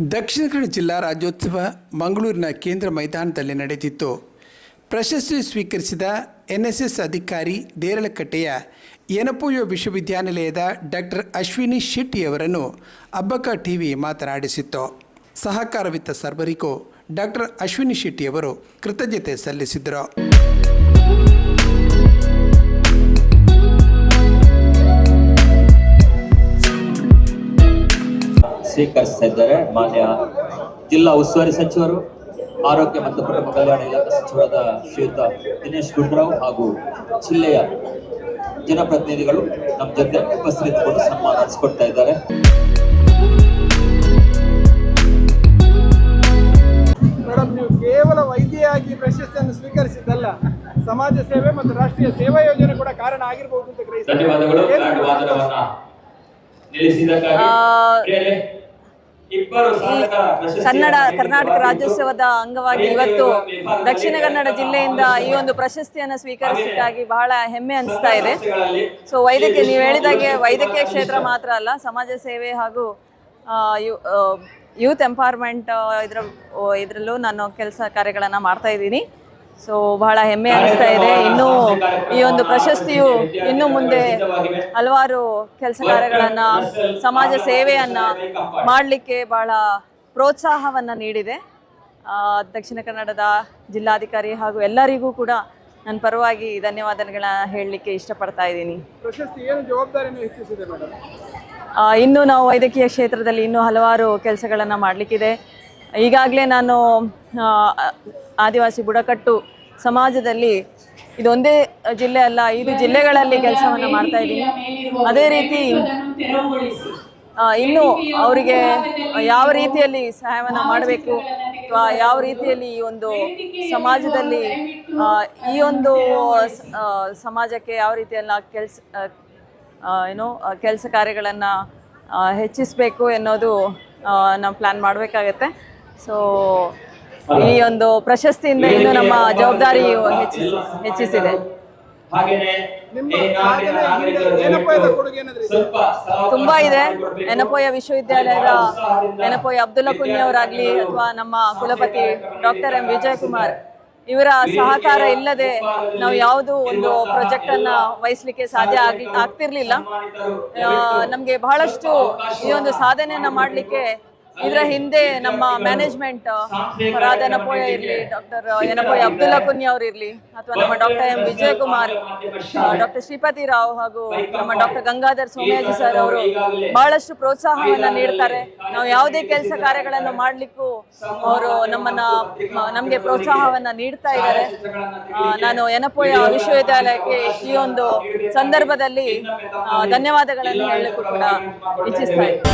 ದಕ್ಷಿಣ ಕನ್ನಡ ಜಿಲ್ಲಾ ರಾಜ್ಯೋತ್ಸವ ಮಂಗಳೂರಿನ ಕೇಂದ್ರ ಮೈದಾನದಲ್ಲಿ ನಡೆದಿತ್ತು. ಪ್ರಶಸ್ತಿ ಸ್ವೀಕರಿಸಿದ ಎನ್ಎಸ್ಎಸ್ ಅಧಿಕಾರಿ ದೇರಳಕಟ್ಟೆಯ ಯನಪೋಯೋ ವಿಶ್ವವಿದ್ಯಾನಿಲಯದ ಡಾಕ್ಟರ್ ಅಶ್ವಿನಿ ಶೆಟ್ಟಿಯವರನ್ನು ಅಬ್ಬಕ್ಕ ಟಿವಿ ಮಾತನಾಡಿಸಿತ್ತು. ಸಹಕಾರವಿತ್ತ ಸರ್ವರಿಗೂ ಡಾಕ್ಟರ್ ಅಶ್ವಿನಿ ಶೆಟ್ಟಿಯವರು ಕೃತಜ್ಞತೆ ಸಲ್ಲಿಸಿದರು. ಸ್ವೀಕರಿಸ್ತಾ ಇದ್ದಾರೆ ಮಾನ್ಯ ಜಿಲ್ಲಾ ಉಸ್ತುವಾರಿ ಸಚಿವರು ಆರೋಗ್ಯ ಮತ್ತು ಕುಟುಂಬ ಕಲ್ಯಾಣ ಇಲಾಖೆ ಸಚಿವರಾದ ಶ್ರೀಯುತ ದಿನೇಶ್ ಗುಂಡ್ರಾವ್ ಹಾಗೂ ಜಿಲ್ಲೆಯ ಜನಪ್ರತಿನಿಧಿಗಳು ನಮ್ಮ ಜೊತೆ ಉಪಸ್ಥಿತರಿದ್ದುಕೊಂಡು ಸನ್ಮಾನ ನಡೆಸಿಕೊಡ್ತಾ ಇದ್ದಾರೆ. ಮೇಡಮ್ ನೀವು ಕೇವಲ ವೈದ್ಯೆಯಾಗಿ ಪ್ರಶಸ್ತಿಯನ್ನು ಸ್ವೀಕರಿಸಿದ್ದಲ್ಲ ಸಮಾಜ ಸೇವೆ ಮತ್ತು ರಾಷ್ಟ್ರೀಯ ಸೇವಾ ಯೋಜನೆ ಕೂಡ ಕಾರಣ ಆಗಿರಬಹುದು ಅಂತ ಗ್ರಹಿಸ್ತೀನಿ. ಕನ್ನಡ ಕರ್ನಾಟಕ ರಾಜ್ಯೋತ್ಸವದ ಅಂಗವಾಗಿ ಇವತ್ತು ದಕ್ಷಿಣ ಕನ್ನಡ ಜಿಲ್ಲೆಯಿಂದ ಈ ಒಂದು ಪ್ರಶಸ್ತಿಯನ್ನು ಸ್ವೀಕರಿಸಿದ್ದಾಗಿ ಬಹಳ ಹೆಮ್ಮೆ ಅನಿಸ್ತಾ ಇದೆ. ಸೊ ವೈದ್ಯಕೀಯ ನೀವು ಹೇಳಿದಾಗೆ ವೈದ್ಯಕೀಯ ಕ್ಷೇತ್ರ ಮಾತ್ರ ಅಲ್ಲ ಸಮಾಜ ಸೇವೆ ಹಾಗೂ ಯೂತ್ ಎಂಪವರ್ಮೆಂಟ್ ಇದರ ಇದರಲ್ಲೂ ನಾನು ಕೆಲಸ ಕಾರ್ಯಗಳನ್ನು ಮಾಡ್ತಾ ಇದ್ದೀನಿ. ಸೊ ಬಹಳ ಹೆಮ್ಮೆ ಅನಿಸ್ತಾ ಇದೆ. ಇನ್ನೂ ಈ ಒಂದು ಪ್ರಶಸ್ತಿಯು ಇನ್ನು ಮುಂದೆ ಹಲವಾರು ಕೆಲಸ ಕಾರ್ಯಗಳನ್ನ ಸಮಾಜ ಸೇವೆಯನ್ನ ಮಾಡಲಿಕ್ಕೆ ಬಹಳ ಪ್ರೋತ್ಸಾಹವನ್ನು ನೀಡಿದೆ. ದಕ್ಷಿಣ ಕನ್ನಡದ ಜಿಲ್ಲಾಧಿಕಾರಿ ಹಾಗೂ ಎಲ್ಲರಿಗೂ ಕೂಡ ನನ್ನ ಪರವಾಗಿ ಧನ್ಯವಾದಗಳನ್ನ ಹೇಳಲಿಕ್ಕೆ ಇಷ್ಟಪಡ್ತಾ ಇದ್ದೀನಿ. ಇನ್ನು ನಾವು ವೈದ್ಯಕೀಯ ಕ್ಷೇತ್ರದಲ್ಲಿ ಇನ್ನೂ ಹಲವಾರು ಕೆಲಸಗಳನ್ನು ಮಾಡಲಿಕ್ಕಿದೆ. ಈಗಾಗಲೇ ನಾನು ಆದಿವಾಸಿ ಬುಡಕಟ್ಟು ಸಮಾಜದಲ್ಲಿ ಇದೊಂದೇ ಜಿಲ್ಲೆ ಅಲ್ಲ, ಐದು ಜಿಲ್ಲೆಗಳಲ್ಲಿ ಕೆಲಸವನ್ನು ಮಾಡ್ತಾ ಇದ್ದೀನಿ. ಅದೇ ರೀತಿ ಇನ್ನು ಅವರಿಗೆ ಯಾವ ರೀತಿಯಲ್ಲಿ ಸಹಾಯವನ್ನು ಮಾಡಬೇಕು, ಅಥವಾ ಯಾವ ರೀತಿಯಲ್ಲಿ ಈ ಒಂದು ಸಮಾಜದಲ್ಲಿ ಈ ಒಂದು ಸಮಾಜಕ್ಕೆ ಯಾವ ರೀತಿಯೆಲ್ಲ ಕೆಲಸ ಏನು ಕೆಲಸ ಕಾರ್ಯಗಳನ್ನು ಹೆಚ್ಚಿಸಬೇಕು ಎನ್ನೋದು ನಾವು ಪ್ಲ್ಯಾನ್ ಮಾಡಬೇಕಾಗತ್ತೆ. ಸೊ ಈ ಒಂದು ಪ್ರಶಸ್ತಿಯಿಂದ ಇನ್ನು ನಮ್ಮ ಜವಾಬ್ದಾರಿ ಹೆಚ್ಚಿಸಿ ಹೆಚ್ಚಿಸಿದೆ. ತುಂಬಾ ಇದೆ. ನೆನಪೋಯ ವಿಶ್ವವಿದ್ಯಾಲಯದ ನೆನಪೋಯ ಅಬ್ದುಲ್ಲಾ ಕುನ್ನಿ ಅವರಾಗ್ಲಿ ಅಥವಾ ನಮ್ಮ ಕುಲಪತಿ ಡಾಕ್ಟರ್ ಎಂ. ವಿಜಯಕುಮಾರ್ ಇವರ ಸಹಕಾರ ಇಲ್ಲದೆ ನಾವು ಯಾವುದು ಒಂದು ಪ್ರಾಜೆಕ್ಟ್ ಅನ್ನ ವಹಿಸ್ಲಿಕ್ಕೆ ಸಾಧ್ಯ ಆಗ್ಲಿ ಆಗ್ತಿರ್ಲಿಲ್ಲ. ನಮ್ಗೆ ಬಹಳಷ್ಟು ಈ ಒಂದು ಸಾಧನೆಯನ್ನ ಮಾಡ್ಲಿಕ್ಕೆ ಇದರ ಹಿಂದೆ ನಮ್ಮ ಮ್ಯಾನೇಜ್ಮೆಂಟ್ ರಾಧನಪೋಯ ಇರ್ಲಿ. ಇರಲಿ ಡಾಕ್ಟರ್ ಎನಪೋಯ ಅಬ್ದುಲ್ಲಾ ಕುನ್ನಿ ಅವರು ಇರಲಿ ಅಥವಾ ನಮ್ಮ doctor M. Vijayakumar doctor Shripati Rao ಹಾಗೂ ನಮ್ಮ ಡಾಕ್ಟರ್ ಗಂಗಾಧರ್ ಸೋಮಯಾಜಿ ಸರ್ ಅವರು ಬಹಳಷ್ಟು ಪ್ರೋತ್ಸಾಹವನ್ನ ನೀಡ್ತಾರೆ. ನಾವು ಯಾವುದೇ ಕೆಲಸ ಕಾರ್ಯಗಳನ್ನು ಮಾಡ್ಲಿಕ್ಕೂ ಅವರು ನಮ್ಮನ್ನ ನಮ್ಗೆ ಪ್ರೋತ್ಸಾಹವನ್ನ ನೀಡ್ತಾ ಇದ್ದಾರೆ. ನಾನು ಎನಪೋಯ ವಿಶ್ವವಿದ್ಯಾಲಯಕ್ಕೆ ಈ ಒಂದು ಸಂದರ್ಭದಲ್ಲಿ ಧನ್ಯವಾದಗಳನ್ನು ಹೇಳಲಿಕ್ಕೂ ಕೂಡ ಇಚ್ಛಿಸ್ತಾ ಇದ್ದೀನಿ